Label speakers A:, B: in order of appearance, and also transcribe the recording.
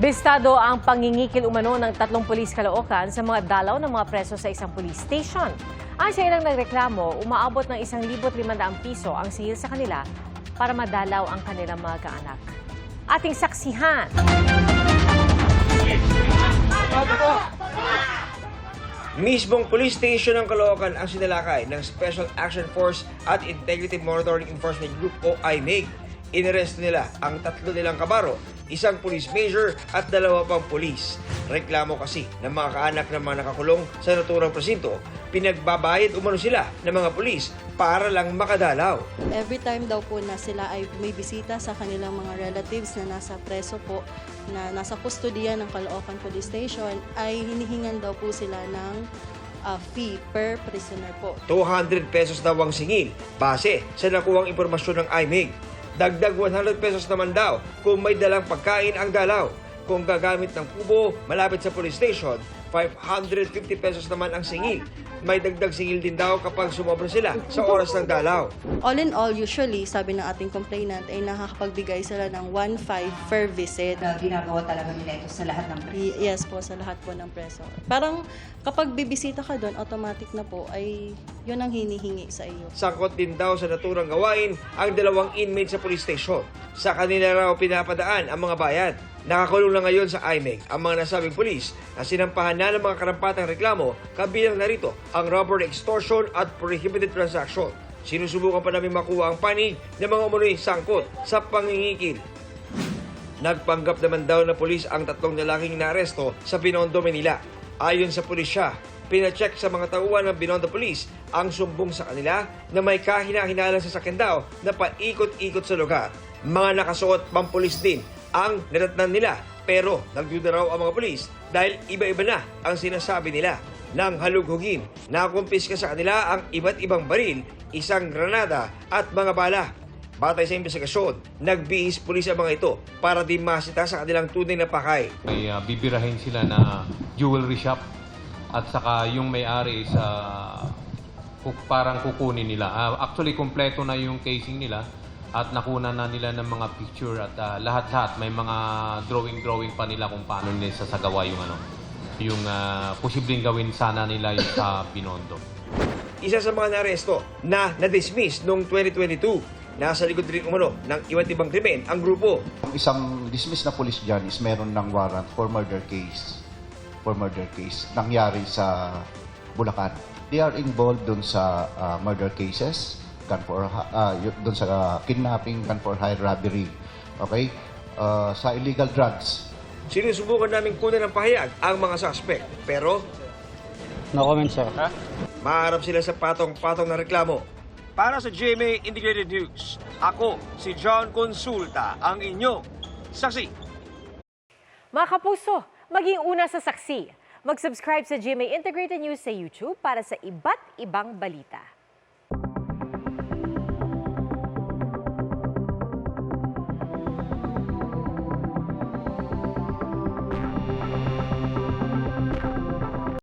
A: Bistado ang pangingikil umano ng tatlong pulis kalookan sa mga dalaw ng mga preso sa isang police station. Ang sa ilang nagreklamo, umaabot ng 1,500 piso ang singil sa kanila para madalaw ang kanilang mga kaanak. Ating saksihan.
B: Mismong police station ng Caloocan ang sinalakay ng Special Action Force at Integrity Monitoring Enforcement Group o IMEG. Inaresto nila ang tatlo nilang kabaro, isang police major at dalawa pang police. Reklamo kasi ng mga kaanak ng mga nakakulong sa naturang presinto, pinagbabayad umano sila ng mga police para lang makadalaw.
C: Every time daw po na sila ay may bisita sa kanilang mga relatives na nasa preso po, na nasa kustodiya ng Caloocan Police Station, ay hinihingan daw po sila ng ah, fee per prisoner po.
B: 200 pesos daw ang singil base sa nakuwang impormasyon ng IMEG. Dagdag 100 pesos naman daw kung may dalang pagkain ang dalaw. Kung gagamit ng kubo malapit sa police station, 550 pesos naman ang singil. May dagdag singil din daw kapag sumobra sila sa oras ng dalaw.
C: All in all, usually, sabi ng ating complainant, ay nakakapagbigay sila ng 1.5 per visit.
D: na ginagawa talaga nila ito sa lahat ng
C: Y- Yes po, sa lahat po ng preso. Parang kapag bibisita ka doon, automatic na po ay yun ang hinihingi sa iyo.
B: Sangkot din daw sa naturang gawain ang dalawang inmate sa police station. Sa kanila raw pinapadaan ang mga bayad. Nakakulong na ngayon sa IMEG ang mga nasabing pulis na sinampahan na ng mga karampatang reklamo kabilang narito ang robbery extortion at prohibited transaction. Sinusubukan pa namin makuha ang panig ng mga umunoy sangkot sa pangingikil. Nagpanggap naman daw na pulis ang tatlong lalaking naaresto sa Binondo, Manila. Ayon sa pulisya, pinacheck sa mga tauhan ng Binondo Police ang sumbong sa kanila na may kahina-hinalang sasakyan daw na paikot-ikot sa lugar. Mga nakasuot pang pulis din ang natatnan nila pero nagduda raw ang mga pulis dahil iba-iba na ang sinasabi nila. Nang halughugin, nakumpiska sa kanila ang iba't ibang baril, isang granada at mga bala. Batay sa investigasyon, nagbihis pulis ang mga ito para di masita sa kanilang tunay na pakay.
E: May ah, bibirahin sila na jewelry shop at saka yung may-ari ah, ku- parang kukunin nila. Ah, actually, kompleto na yung casing nila at nakuna na nila ng mga picture at ah, lahat-lahat may mga drawing-drawing pa nila kung paano nila sasagawa yung ano yung ah, posibleng gawin sana nila yung sa Binondo.
B: Isa sa mga naresto na na-dismiss noong 2022. Nasa likod rin umano ng iba't ibang krimen ang grupo.
F: Ang isang dismissed na police dyan is meron ng warrant for murder case. For murder case. Nangyari sa Bulacan. They are involved dun sa ah, murder cases, gun for, uh, dun sa ah, kidnapping, gun for hire, robbery. Okay? Ah, sa illegal drugs.
B: Sinusubukan namin kunin ng pahayag ang mga suspect. Pero
G: No comment, sir.
B: maharap sila sa patong-patong na reklamo. Para sa GMA Integrated News, ako si John Consulta, ang inyong saksi.
A: Mga kapuso, maging una sa saksi. Mag-subscribe sa GMA Integrated News sa YouTube para sa iba't ibang balita.